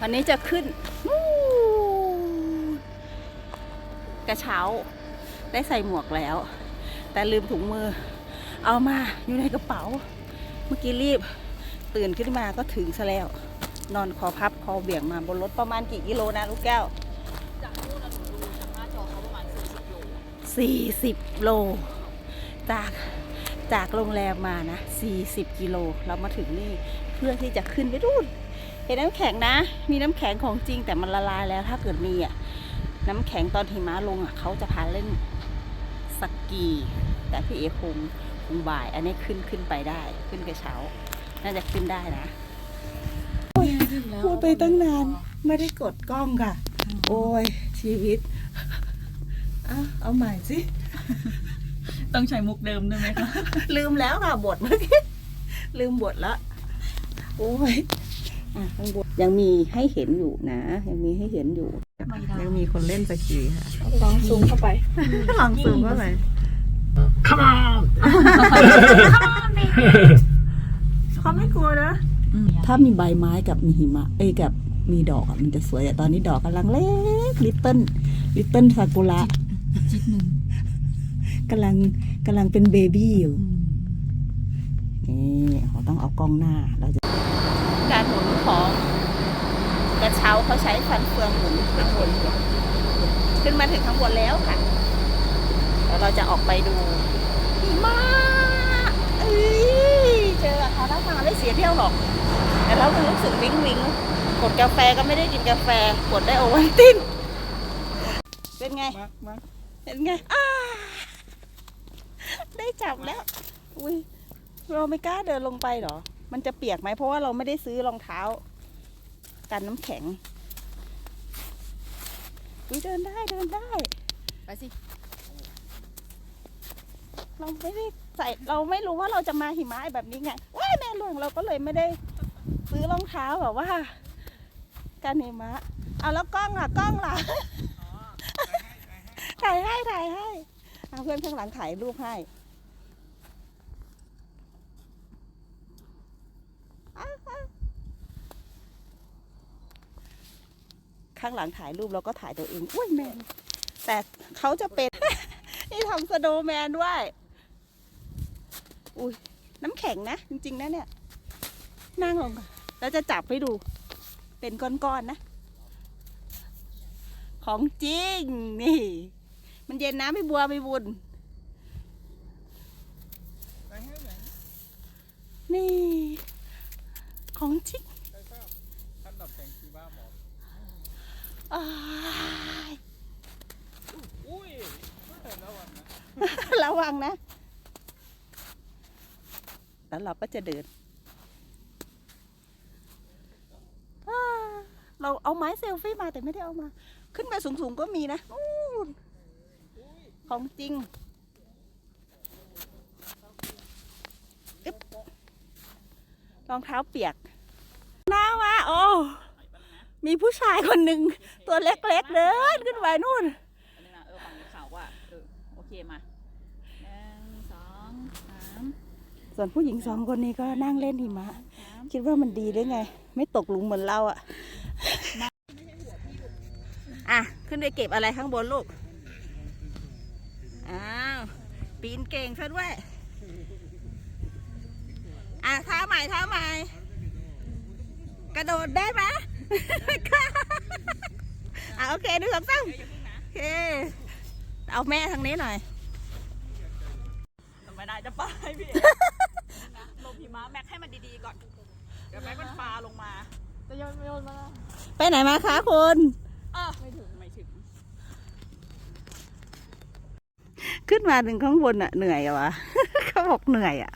วันนี้จะขึ้นกระเช้า ได้ใส่หมวกแล้ว แต่ลืมถุงมือ เอามาอยู่ในกระเป๋า เมื่อกี้รีบ ตื่นขึ้นมาก็ถึงซะแล้ว นอนคอพับคอเบี่ยงมาบนรถประมาณกี่กิโลนะลูกแก้วจากนู่นเราหนูดูจากหน้าจอเขาประมาณ40โล40โล จากจากโรงแรมมานะ40กิโลเรามาถึงนี่เพื่อที่จะขึ้นไปดูน เห็นน้ำแข็งนะ มีน้ำแข็งของจริงแต่มันละลายแล้วถ้าเกิดมีอะน้ำแข็งตอนหิมะลงอะเขาจะพาเล่นสกี แต่พี่เอคงคงบ่าย อันนี้ขึ้นขึ้นไปได้ ขึ้นกระเช้า น่าจะขึ้นได้นะพูดไปตั้งนาน ไม่ได้กดกล้องค่ะ โอ้ย ชีวิตอะเอาใหม่สิ ต้องใช้มุกเดิมด้วยไหมคะ ลืมแล้วค่ะบทเมื่อกี้ ลืมบทแล้วโอ้ย อะข้างบนยังมีให้เห็นอยู่นะ ยังมีให้เห็นอยู่ ยังมีคนเล่นสกีค่ะลองซูมเข้าไป ลองซูมเข้าไป Come on! เขาไม่กลัวนะ ถ้ามีใบไม้กับมีหิมะ เอ้ยกับมีดอกอะมันจะสวยอะตอนนี้ดอกกำลังเล็กลิตเติ้ลลิตเติ้ลซากุระจิตหนึ่งกำลังกำลังเป็นเบบี้อยู่นี่เขาต้องเอากล้องหน้าเราจะ การหมุนของกระเช้าเขาใช้ฟันเฟืองหมุนข้างบนขึ้นมาถึงข้างบนแล้วค่ะแล้วเราจะออกไปดูหิมะเอ้ยเจอกับเขาแล้วมาไม่เสียเที่ยวหรอก แต่เรารู้สึกวิ้งวิ้งกดกาแฟก็ไม่ได้กินกาแฟกดได้โอวันตินเป็นไงเป็นไงอ้าได้จับแล้ว อุ้ยเราไม่กล้าเดินลงไปเหรอ มันจะเปียกไหมเพราะว่าเราไม่ได้ซื้อรองเท้า กันน้ำแข็งอุ้ยเดินได้เดินได้ ไปสิ เราไม่ได้ใส่เราไม่รู้ว่าเราจะมาหิมะแบบนี้ไงว้ายแม่หลวงเราก็เลยไม่ได้ซื้อรองเท้าแบบว่า กันหิมะเอาแล้วกล้องอะกล้องล่ะถ่ายให้ถ่ายให้เอาเพื่อนข้างหลังถ่ายรูปให้ ข้างหลังถ่ายรูปแล้วก็ถ่ายตัวเองอุ้ยแมนแต่เขาจะเป็น นี่ทำสโนว์แมนด้วย อุ้ยน้ำแข็งนะ จริงๆนะเนี่ย นั่งลงก่อนแล้วจะจับให้ดู เป็นก้อนๆนะของจริง นี่ มันเย็นนะไม่บัวไม่บุญ นี่ ของจริง อ้ายระวังนะ แล้วเราก็จะเดินอ่าเราเอาไม้เซลฟี่มาแต่ไม่ได้เอามา ขึ้นไปสูงๆก็มีนะนู่นของจริง รองเท้าเปียกน้ามาโอ้ มีผู้ชายคนหนึ่งตัวเล็กๆเดินขึ้นไปนู่นอันนี้นะเออฝั่งนี้ขาวว่าเออโอเคมาหนึ่งสองสามส่วนผู้หญิงสองคนนี้ก็นั่งเล่นหิมะคิดว่ามันดีได้ไง ไม่ตกหลุมเหมือนเราอะอะ ขึ้นไปเก็บอะไรข้างบนลูก อ้าว ปีนเก่งซะด้วย อะท่าใหม่ท่าใหม่ กระโดดได้ไหมไม่กล้า อะโอเคหนึ่งสองสามโอเค เอาแม่ทางนี้หน่อยทำไมได้จะไปพี่นะลงหิมะแม็กให้มันดีๆก่อน เดี๋ยวแม็กมันปลาลงมา จะโยนโยนมา ไปไหนมาคะคุณเออไม่ถึงไม่ถึง ขึ้นมาถึงข้างบนอะเหนื่อยอะวะเขาบอกเหนื่อยอะ